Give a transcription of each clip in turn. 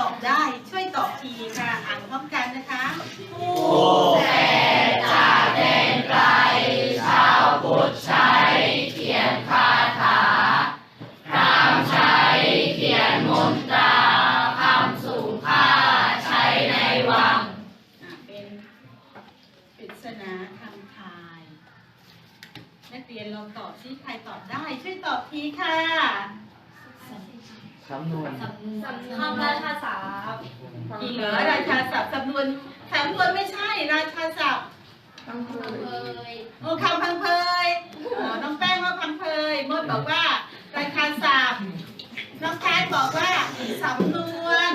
ตอบได้ช่วยตอบทีค่ะอ่านพร้อมกันนะคะผู้แทนจากแดนไกลชาวพุทธใช้เขียนคาถาพรามใช้เขียนมนตราคำสูงค่าใช้ในวังเป็นปริศนาทางทายนักเรียนลองตอบซิใครตอบได้ช่วยตอบทีค่ะ สำนวนคำราชาศัพท์จริงเหรอราชาศัพท์สำนวนสำนวนไม่ใช่ราชาศัพท์เคยโอ้คำพังเพยอ๋อน้องแป้งว่าพังเพยมดบอกว่าราชาศัพท์น้องแคทบอกว่าสำนวน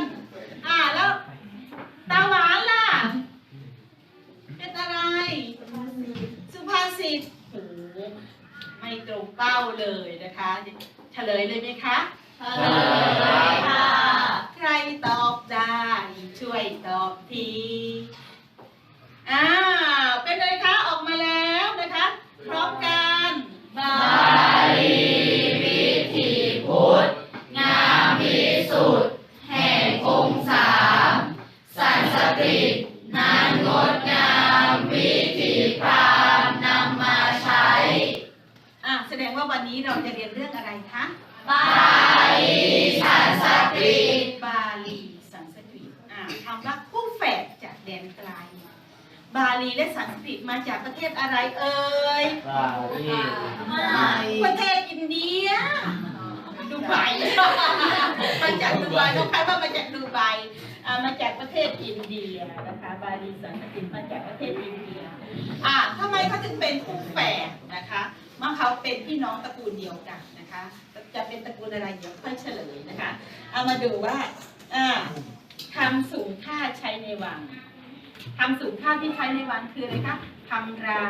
อ่าแล้วตาหวานล่ะ เป็นอะไร สุภาษิตโอ้โหไม่ตรงเป้าเลยนะคะ เฉลยเลยไหมคะ เฉลยค่ะ ใครตอบได้ ช่วยตอบทีอ้าวเป็นเลยคะออกมาแล้วนะคะ พร้อมกันบาลีวิธีพุทธงามที่สุดแห่งองค์สามสันสกฤตนั้นงดงามวิธีพรามนำมาใช้ อะแสดงว่าวันนี้เราจะเรียนเรื่องอะไรคะ บาลีสันสกฤตบาลีสันสกฤตอะคำว่าคู่แฝดจากแดนไกลบาลีและสันสกฤตมาจากประเทศอะไรเอ่ยบาลีประเทศอินเดียดูไบมาจากดูไบต้องใครว่ามาจากดูไบอ่ามาจากประเทศอินเดียนะคะบาลีสันสกฤตมาจากประเทศอินเดียอ่าทำไมเขาถึงเป็นคู่แฝดนะคะเมื่อเขาเป็นพี่น้องตระกูลเดียวกันนะคะ จะเป็นตระกูลอะไรเดี๋ยวค่อยเฉลยนะคะ เอามาดูว่าอ่าคำสูงค่าใช้ในวังคำสูงค่าที่ใช้ในวังคืออะไรคะคำรา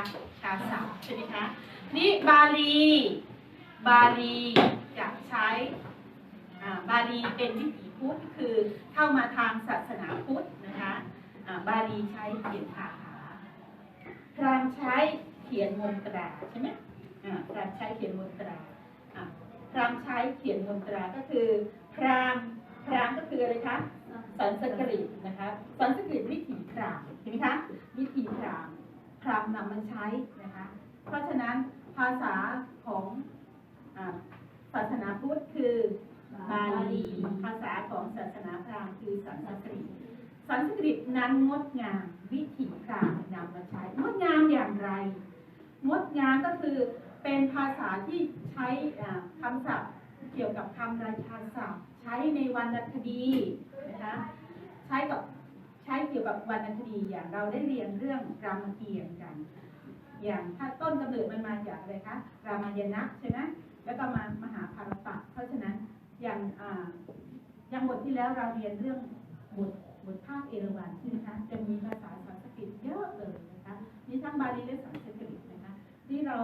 ชาศัพท์ใช่ไหมคะนี่บาลี บาลีจะใช้อ่าบาลีเป็นวิถีพุทธคือเข้ามาทางศาสนาพุทธนะคะอ่าบาลีใช้เขียนคาถาพราหมณ์ใช้เขียนมนตราใช่ไหมอ่าพราหมณ์ใช้เขียนมนตราอ่า พราหมณ์ใช้เขียนมนตราก็คือ พราหมณ์พราหมณ์ก็คืออะไรคะสันสกฤตนะคะสันสกฤตวิถีพราหมณ์เห็นไหมคะวิถีพราหมณ์พราหมณ์นำมาใช้นะคะ เพราะฉะนั้นภาษาของศาสนาพุทธคือบาลีภาษาของศาสนาพราหมณ์คือสันสกฤตสันสกฤตนั้นงดงามวิถีพราหมณ์นำมาใช้งดงามอย่างไรงดงามก็คือ เป็นภาษาที่ใช้อ่าคำศัพท์เกี่ยวกับคำราชาศัพท์ ใช้ในวรรณคดีนะคะใช้กับใช้เกี่ยวกับวรรณคดีอย่างเราได้เรียนเรื่องรามเกียรติ์กัน อย่างถ้าต้นกำเนิดมันมาจากอะไรคะรามายณะใช่ไหมแล้วก็มามหาภารตะเพราะฉะนั้นอย่างอย่างบทที่แล้วเราเรียนเรื่องบทบทภาคเอราวัณใช่ไหมคะจะมีภาษาสันสกฤตเยอะเลยนะคะมีทั้งบาลีและสันสกฤตนะคะที่เรา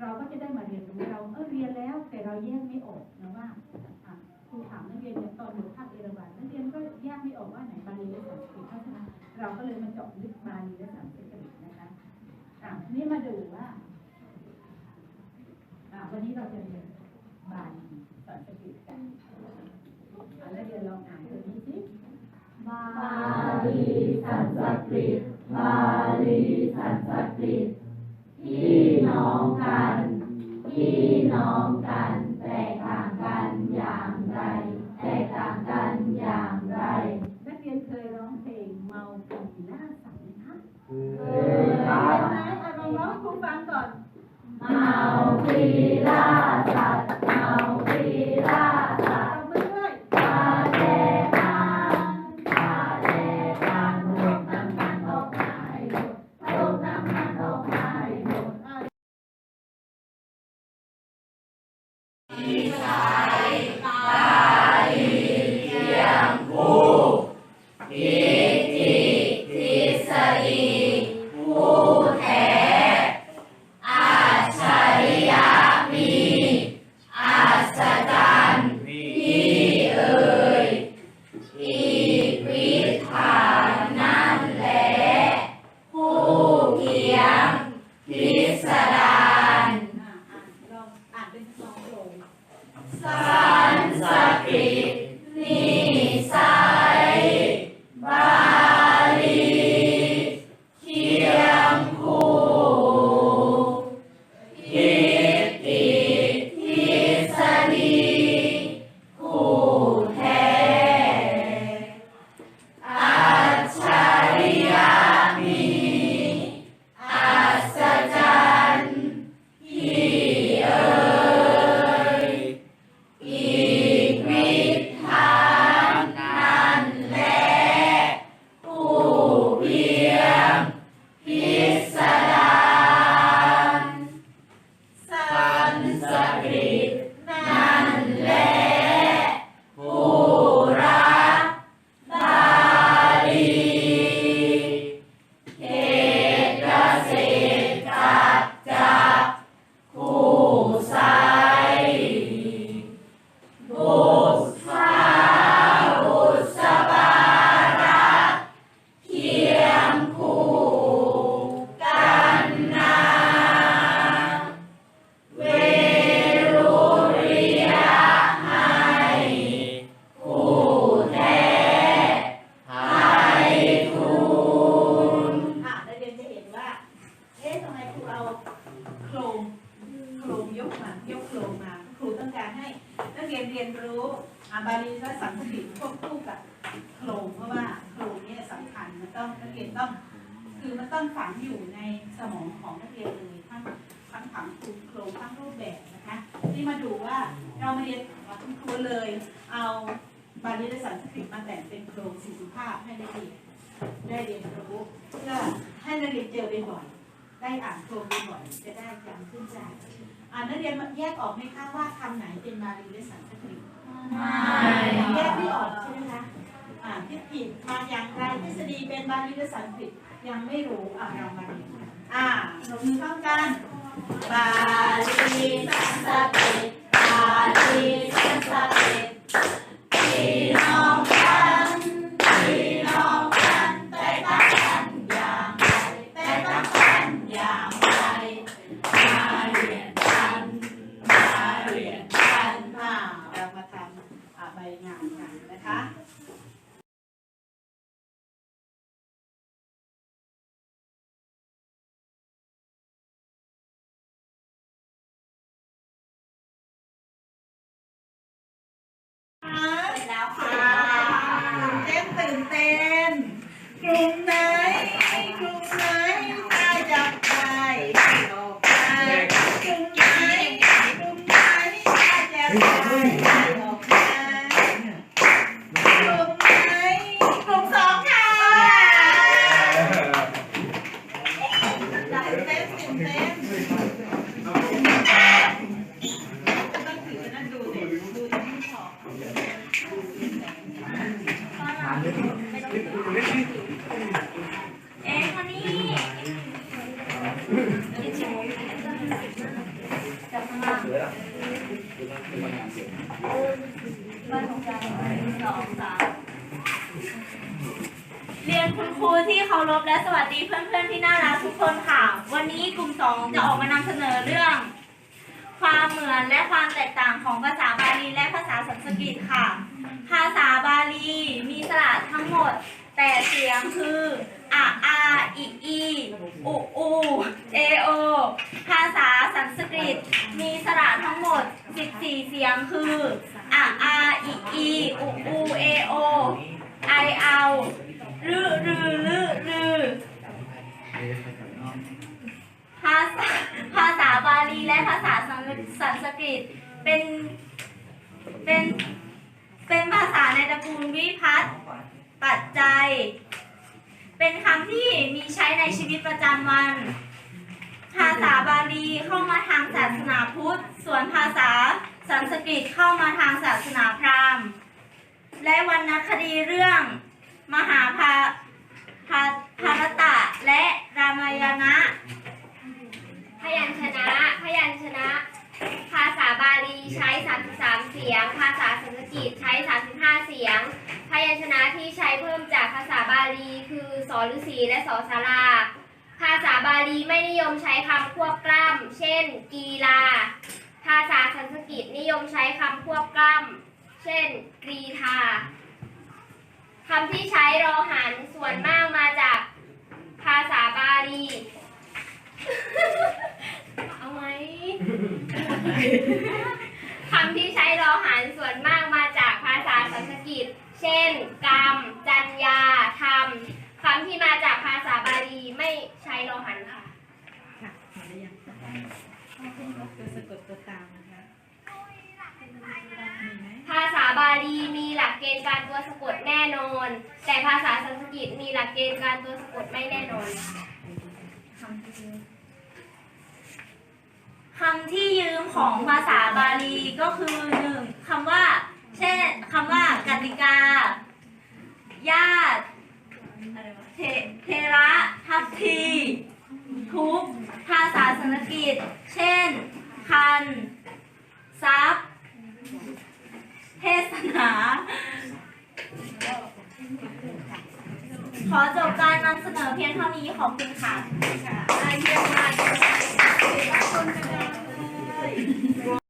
เราก็จะได้มาเรียนรู้เราเออเรียนแล้ว แต่เราแยกไม่ออกนะว่าครูถามนักเรียนเนี่ยตอนบทภาคเอราวัณนักเรียนก็แยกไม่ออกว่าไหนบาลีและสันสกฤตเพราะฉะนั้นเราก็เลยมาเจาะลึกบาลีและสันสกฤตนะคะนี่มาดูว่าวันนี้เราจะเรียนบาลีสันสกฤตกันแล้วเดี๋ยวลองอ่านตัวนี้สิบาลีสันสกฤตบาลีสันสกฤต น้องกันพี่น้องกันแตกต่างกันอย่างไรแตกต่างกันอย่าง Oh. ได้เรียนรู้เพื่อให้นักเรียนเจอบ่อยๆได้อ่านโครงบ่อยๆจะได้จำขึ้นใจอ่านนักเรียนแยกออกไหมคะว่าคำไหนเป็นบาลีและสันสกฤตแยกไม่ออกใช่ไหมคะอ่าทิฏฐิมาอย่างไรทฤษฎีเป็นบาลีหรือสันสกฤตยังไม่รู้อ่าเรามาเรียนกันอ่าลงมือพร้อมกันบาลีสันสกฤตบาลี ก เรียนคุณครูที่เคารพและสวัสดีเพื่อนๆที่น่ารักทุกคนค่ะ วันนี้กลุ่มสองจะออกมานำเสนอเรื่อง ความเหมือนและความแตกต่างของภาษาบาลีและภาษาสันสกฤตค่ะ ภาษาบาลีมีสระทั้งหมด แต่เสียงคืออะอาอิอีอุอูเอโอภาษาสันสกฤต มีสระทั้งหมด 14 เสียงคืออะอาอิอีอุอูเอโอ ไอเอาลือรือลือรือภาษาภาษาบาลีและภาษาสันสันสกฤตเป็นเป็นเป็นภาษาในตระกูลวิพัตน์ปัจจัย เป็นคำที่มีใช้ในชีวิตประจำวัน ภาษาบาลีเข้ามาทางศาสนาพุทธ ส่วนภาษาสันสกฤตเข้ามาทางศาสนาพราหมณ์ และวรรณคดีเรื่อง มหาภาภาภารตะและรามายณะพยัญชนะ พยัญชนะ ภาษาบาลีใช้ 33 เสียง ภาษาสันสกฤตใช้ 35 เสียง พยัญชนะที่ใช้เพิ่มจากภาษาบาลีคือสอฤษีและสอสาราภาษาบาลีไม่นิยมใช้คำควบกล้ำ เช่น กีฬา ภาษาสันสกฤตนิยมใช้คำควบกล้ำ เช่น กรีธาคำที่ใช้รอหันส่วนมากมาจากภาษาบาลี เอาไหมคำที่ใช้รอหันส่วนมากมาจากภาษาสันสกฤต เช่น กรรม จัญญา ธรรม คำที่มาจากภาษาบาลีไม่ใช้รอหันค่ะ ค่ะหมดหรือยังตัวสะกดตัวตามนะคะมีไหม ภาษาบาลีมีหลักเกณฑ์การตัวสะกดแน่นอน แต่ภาษาสันสกฤตมีหลักเกณฑ์การตัวสะกด ไม่แน่นอนค่ะคำที่ยืมของภาษาบาลีก็คือหนึ่งคำว่า เช่นคำว่ากติกา ญาติเทเทระทัพที ทุกภาษาสันสกฤตเช่น คันทรัพย์เทศนา ขอจบการนำเสนอเพียงเท่านี้ขอบคุณค่ะ ค่ะได้เยี่ยมมากเลยขอบคุณค่ะ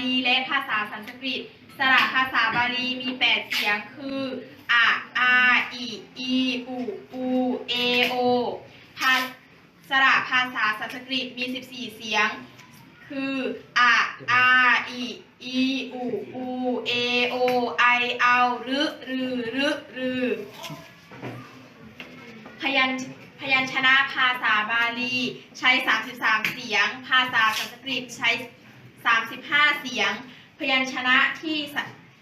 ลี และภาษาสันสกฤต สระภาษาบาลีมี 8 เสียงคืออะอาอิอีอุอูเอโอภาสระภาษาสันสกฤตมี 14 เสียง คืออะอาอิอีอูอูเอโอไอเอารึรือรึรือพยัญพยัญชนะภาษาบาลี ใช้ 33 เสียง ภาษาสันสกฤตใช้ 35 เสียง พยัญชนะที่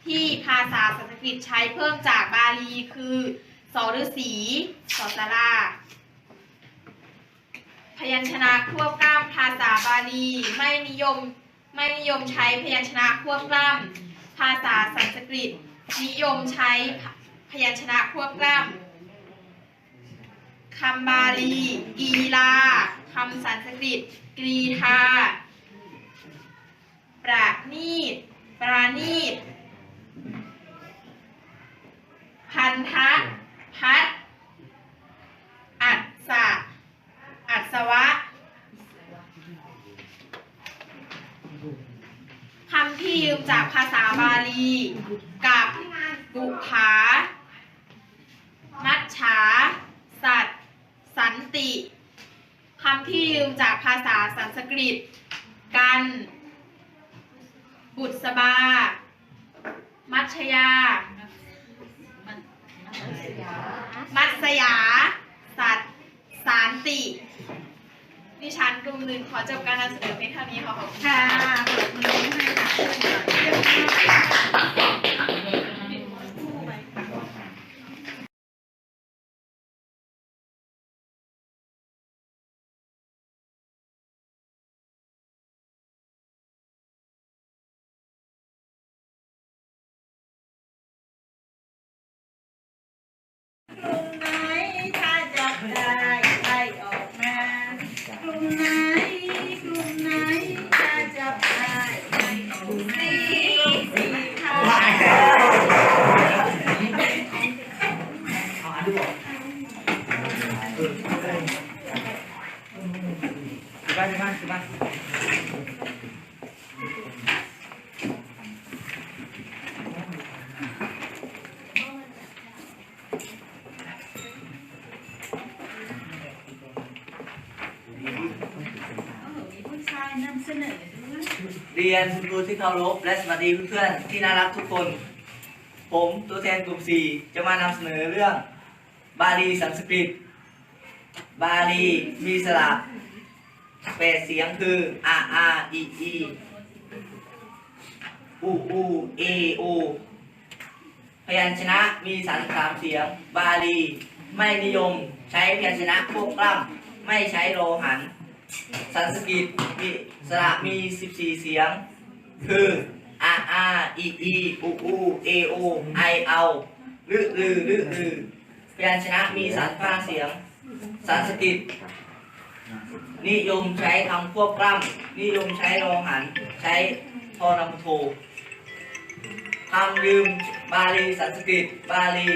ที่ภาษาสันสกฤตใช้เพิ่มจากบาลีคือสอฤษีสอสาราพยัญชนะควบกล้ำภาษาบาลีไม่นิยมไม่นิยมใช้พยัญชนะควบกล้ำภาษาสันสกฤต นิยมใช้พยัญชนะควบกล้ำคำบาลีกีฬาคำสันสกฤตกรีธา ประนีต ปราณีต พันธะ พัด อัศสะอัศวะคำที่ยืมจากภาษาบาลี กับบุภามัจฉา สัตสันติ คำที่ยืมจากภาษาสันสกฤต บ้านสิบ้านสิบ้านมีผู้ชายนำเสนอด้วยเรียนคุณครูที่เคารพและสวัสดีเพื่อนๆที่น่ารักทุกคน ผมตัวแทนกลุ่ม 4 จะมานำเสนอเรื่องบาลีสันสกฤต บาลีมีสระ แปดเสียงคืออาอาอีอีอูอูเอโอพยัญชนะมีสามสามเสียง บาลี ไม่นิยม ใช้พยัญชนะควบกล้ำไม่ใช้โลหัน สันสกฤตมีสระมี 14 เสียง คืออาอาอีอีอูอูเอโอไอเอาลือลือลือลือพยัญชนะมี35เสียง สันสกฤต นิยมใช้คำควบกล้ำนิยมใช้รอหัน ใช้ทอนำโทคำยืมบาลีสันสกฤต บาลี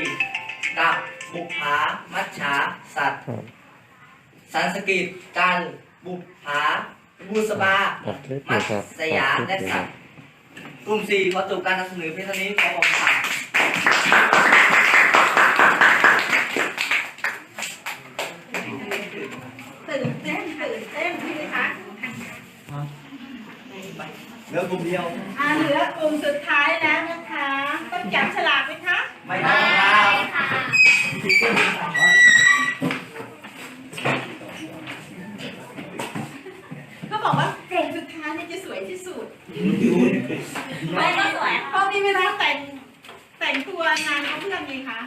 กับบุพามัจฉาสัตว์สันสกฤตกันบุภาบุษบา มัตสยามและสัตว์กลุ่มสี่ขอจบการนำเสนอเพียงเท่านี้ขอขอบคุณค่ะ อกลุ่มเดียว อ่าเหลือกลุ่มสุดท้ายแล้วนะคะ ต้องจับฉลากไหมคะ ไม่ต้องครับค่ะก็บอกว่ากลุ่มสุดท้ายเนี่ยจะสวยที่สุด ไม่ก็สวยเพราะมีเวลาแต่งแต่งตัวนานกว่าเพื่อนไงคะ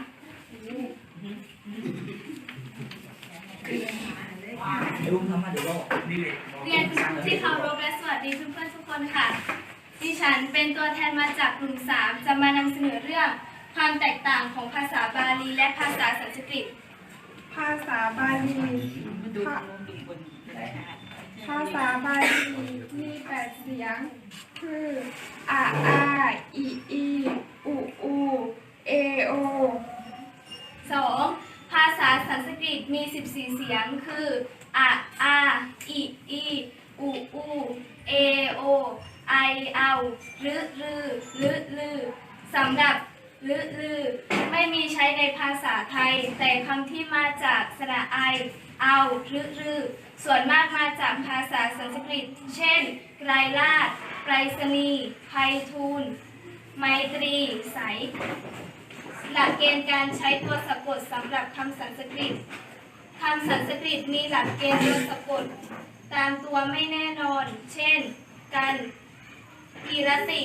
ลุงทำมาเดี๋ยวรอนี่เลยเรียนที่เคารพและสวัสดีเพื่อนๆทุกคนค่ะ ดิฉันเป็นตัวแทนมาจากกลุ่ม 3 จะมานำเสนอเรื่อง ความแตกต่างของภาษาบาลีและภาษาสันสกฤต ภาษาบาลีภาภาษาบาลีมีแปดเสียง คืออาอาอีอีอูอูเอโอ 2. ภาษาสันสกฤตมี 14 เสียง คือ อะอาอีอีอูอูเอโอไอเอาลึรือลึลือสำหรับลึลือไม่มีใช้ในภาษาไทย แต่คำที่มาจากสระไอ เอาลึรือส่วนมากมาจากภาษาสันสกฤต เช่น ไกรลาดไกรสนีไพฑูรย์ไมตรีใสหลักเกณฑ์การใช้ตัวสะกดสำหรับคำสันสกฤต คำสันสกฤตมีหลักเกณฑ์ตัวสะกด ตามตัวไม่แน่นอน เช่น กันกีรติ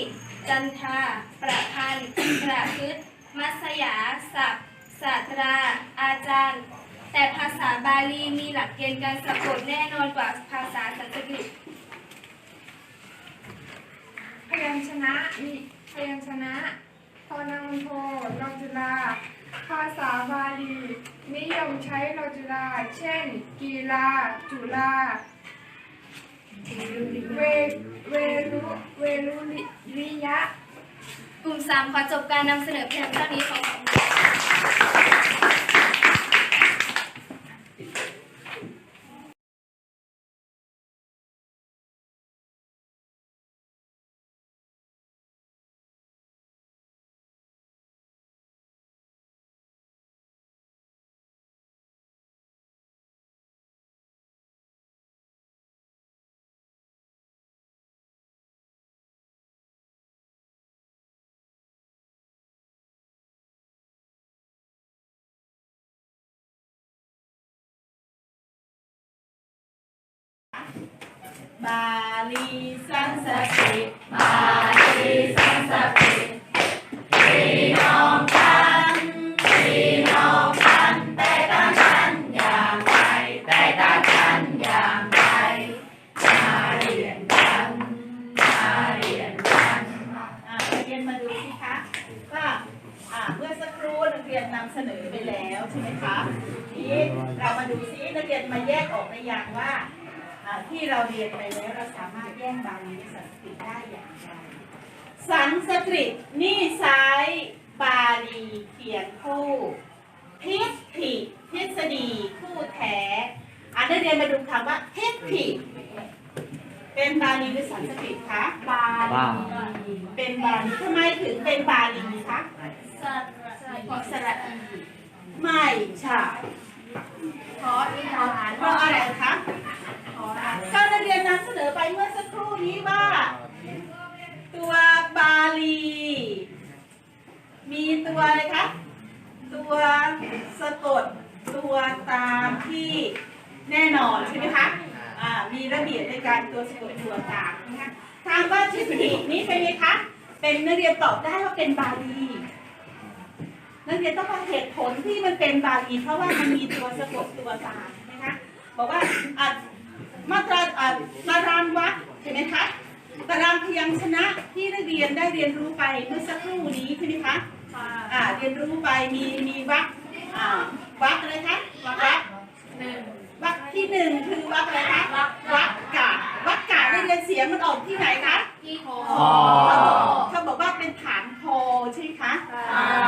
จันทา ประพันธ์ ประพฤติมัสยา ศัพท์ศาสตรา อาจารย์ แต่ภาษาบาลีมีหลักเกณฑ์การสะกดแน่นอนกว่าภาษาสันสกฤตพยัญชนะมีพยัญชนะพอนังโทรอจุลา ภาษาบาลี นิยมใช้โลจุลา เช่น กีฬา จุลา เวเวรุเวรุลิริยะ กลุ่มสามขอจบการนำเสนอเพียงเท่านี้ของ บาลีสันสกฤตบาลีสันสกฤตพี่น้องกันพี่น้องกันแต่ต่างกันอย่างไรแต่ต่างกันอย่างไรมาเรียนกันมาเรียนกันอ่านักเรียนมาดูสิคะว่าอ่าเมื่อสักครู่นักเรียนนำเสนอไปแล้วใช่ไหมคะทีนี้เรามาดูซินักเรียนมาแยกออกในอย่างว่า ที่เราเรียนไปแล้วเราสามารถแยกบาลีและสันสกฤตได้อย่างไรสันสกฤตนี่ใช้บาลีเขียนคู่ทิฏฐิทฤษฎีคู่แท้อ่านักเรียนมาดูคำว่าทิฏฐิเป็นบาลีหรือสันสกฤตคะบาบาลีเป็นบาลีทำไมถึงเป็นบาลีคะสระอีสระอีไม่ใช่ขออีหานเพราะอะไรคะ ก็นักเรียนนำเสนอไปเมื่อสักครู่นี้ว่า ตัวบาลี มีตัวอะไรคะ ตัวสะกดตัวตามที่แน่นอนใช่ไหมคะอ่ามีระเบียบในการตัวสะกดตัวตามนะคะถามว่าทิฏฐินี้เป็นไงคะ เป็นนักเรียนตอบได้ว่าเป็นบาลี นักเรียนต้องมาเหตุผลที่มันเป็นบาลีเพราะว่ามันมีตัวสะกดตัวตามนะคะ บอกว่าอ มาตราอะตารางวรรคเห็นไหมคะตารางพยัญชนะที่นักเรียนได้เรียนรู้ไปเมื่อสักครู่นี้ใช่ไหมคะอ่าเรียนรู้ไปมีมีวรรคอ่าวรรคอะไรคะวรรคหนึ่งวรรคที่หนึ่งคือวรรคอะไรคะวรรคกะวรรคกะได้เรียนเสียงมันออกที่ไหนคะที่โคคอเขาบอกเขาบอกว่าเป็นฐานคอใช่ไหมคะ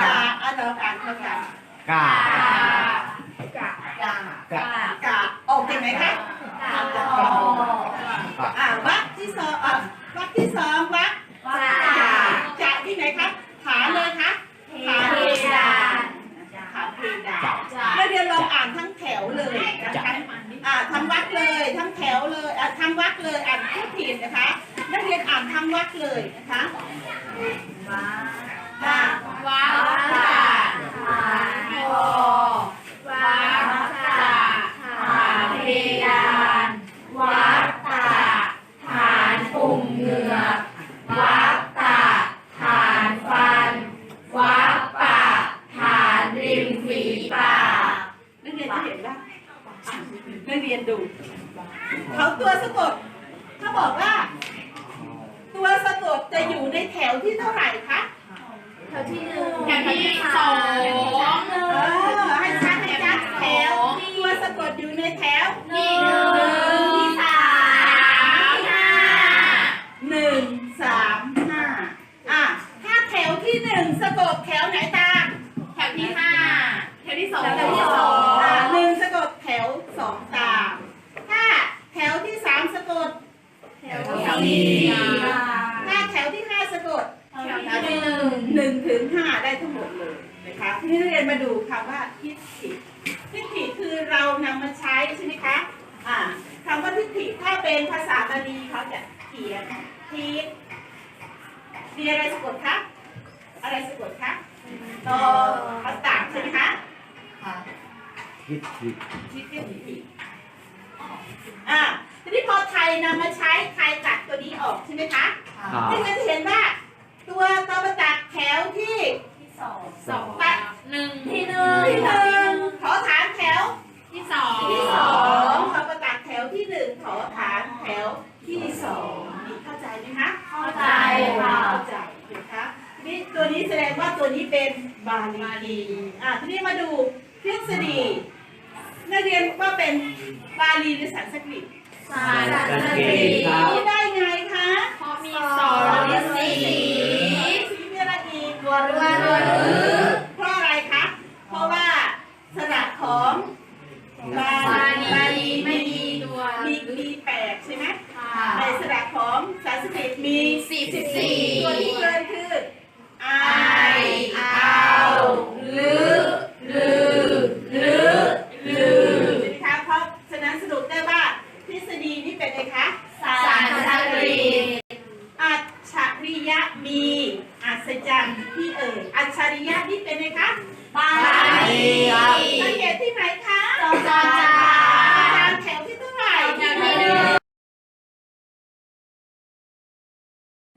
กะอะเราอ่านเขากะกากะกะกะกะออกจากไหนคะกาโค อ่าวรรคที่สองอะวรรคที่สองวรรคจ่าจะที่ไหนคะฐานเลยคะฐานเพดานฐานเพดานนักเรียนลองอ่านทั้งแถวเลยนะคะอ่าทั้งวรรคเลยทั้งแถวเลยอะทั้งวรรคเลยอ่านทุกทีนะคะนักเรียนอ่านทั้งวรรคเลยนะคะอ่าว้าตาฐานโคว้าตาฐานเพดานวัดตาฐานปุ่มเหงือกวัดตาฐานฟันวัดปากฐานริมฝีปาก นักเรียนจะเห็นว่านักเรียนดู เขาตัวสะกดเขาบอก ว่าตัวสะกดจะอยู่ในแถวที่เท่าไหร่คะแถวที่หนึ่งแถวที่สองเออให้ชัดให้ชัดแถวตัวสะกดอยู่ในแถวที่หนึ่งที่สามห้าหนึ่งสามห้าอะถ้าแถวที่หนึ่งสะกดแถวไหนตามแถวที่ห้าแถวที่สองแถวที่สองอะหนึ่งสะกดแถวสองตาม ถ้าแถวที่สามสะกด แถว แถว ที่ ที่ สี่ ถ้าแถวที่ห้าสะกด แถวที่หนึ่ง หนึ่งถึงห้าได้ทั้งหมดเลยนะคะทีนี้นักเรียนมาดูคำว่าทิฏฐิทิฏฐิคือเรานำมาใช้ใช่ไหมคะอ่าคำว่าทิฏฐิถ้าเป็นภาษาบาลีเขาจะเขียนทิฏมีอะไรสะกดคะอะไรสะกดคะตอภาษาใช่ไหมคะ คิดผิด ทิฏฐิ อ่าทีนี้พอไทยนำมาใช้ไทยตัดตัวนี้ออกใช่ไหมคะครับ ซึ่งเราจะเห็นว่า ตัวตอประจักษ์แถวที่ที่สองสองหนึ่งที่หนึ่งที่หนึ่งขอฐานแถวที่สองที่สองตอประจักษ์แถวที่หนึ่งขอฐานแถวที่สองนี่เข้าใจไหมคะเข้าใจค่ะ เข้าใจนะคะนี่ตัวนี้แสดงว่าตัวนี้เป็นบาลีอะทีนี้มาดูทฤษฎี นักเรียนว่าเป็นบาลีหรือสันสกฤตสารสันสสกกฤฤตตครับนี่ได้ไงคะเพราะมีสองและสี่สีมีอะไรอีกตัวเรือเรือเพราะอะไรคะเพราะว่าสระของบาบาลีลีไม่มีตัวมีมีแปดใช่ไหมค่ะในสระของสันสกฤตมีสี่สิบสี่ ตัวที่เกินคือไอ เอาหรือหรือหรือหรือ ใช่ไหมคะเพราะฉะนั้นสรุปได้ว่าทฤษฎีนี้เป็นไงคะ สารสกฤต อัจฉริยะมีอัศจรรย์ที่เอ่ยอัจฉริยะนี่เป็นไงคะ บาลี สังเกตที่ไหนคะ จอจาน อาจารย์แถวที่เท่าไหร่ แถวที่หนึ่ง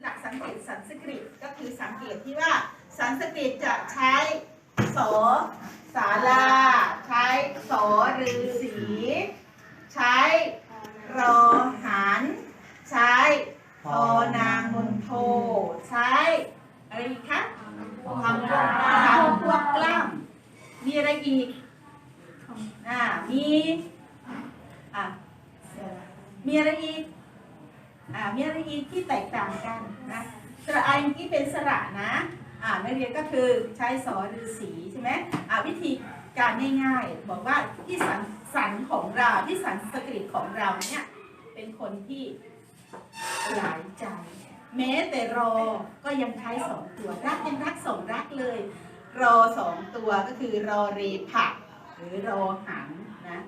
หลักสังเกตสันสกฤตก็คือสังเกตที่ว่าสันสกฤตจะใช้สอสาลา ใช้สอรือสี ใช้รอหัน ใช้พอนางมนโท ใช้อะไรอีกคะคำพวกคำพวกกล้ำมีอะไรอีก อ่ามีอะมีอะไรอีกอ่ามีอะไรอีกที่แตกต่างกันนะสระอาเมื่อกี้เป็นสระนะอ่านักเรียนก็คือใช้สอฤาษีใช่ไหมอ่าวิธีการง่ายๆ บอกว่าที่สันสันของเราที่สันสกฤตของเราเนี่ยเป็นคนที่หลายใจ แม้แต่รอก็ยังใช้สองตัวรักยังรักสองรักเลย รอสองตัวก็คือรอเรผัก หรือรอหันนะ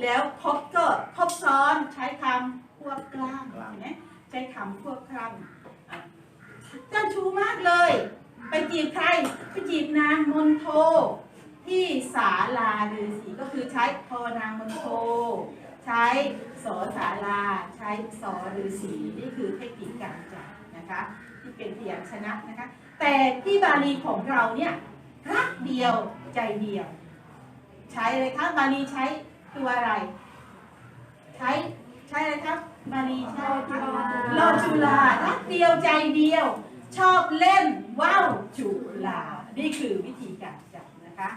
แล้วครบก็ครบซ้อนใช้คำควบกล้ำเห็นไหมใช้คำควบกล้ำอะเจ้าชู้มากเลย ไปจีบใครไปจีบนางมนโท ที่ศาลาฤาษีก็คือใช้พอนางมนโท ใช้สอศาลา ใช้สอฤาษีนี่คือเทคนิคการจับนะคะที่เป็นพยัญชนะนะคะ แต่ที่บาลีของเราเนี่ยรักเดียวใจเดียว ใช้อะไรคะบาลีใช้ตัวอะไร ใช้ใช้อะไรครับบาลีใช้รอจุลารักเดียวใจเดียว ชอบเล่นว่าวจุลา นี่คือวิธีการจับนะคะ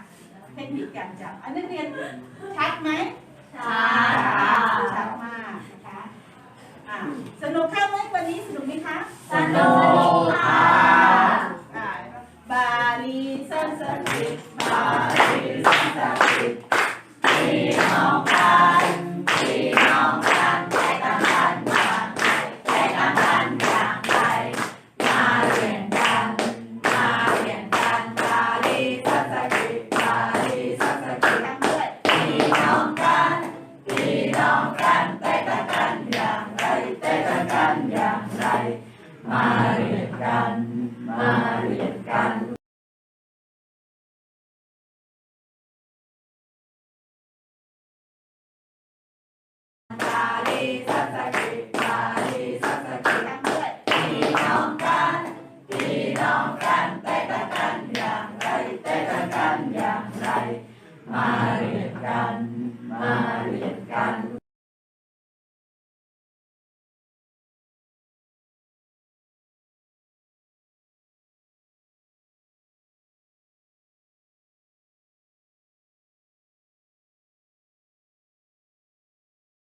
เทคนิคการจับ อันนักเรียนชัดไหมชัดชัดมากนะคะอะสนุกเข้าไหมวันนี้สนุกไหมคะ สนุกค่ะ 里三三里，八里三三里，你好，八里。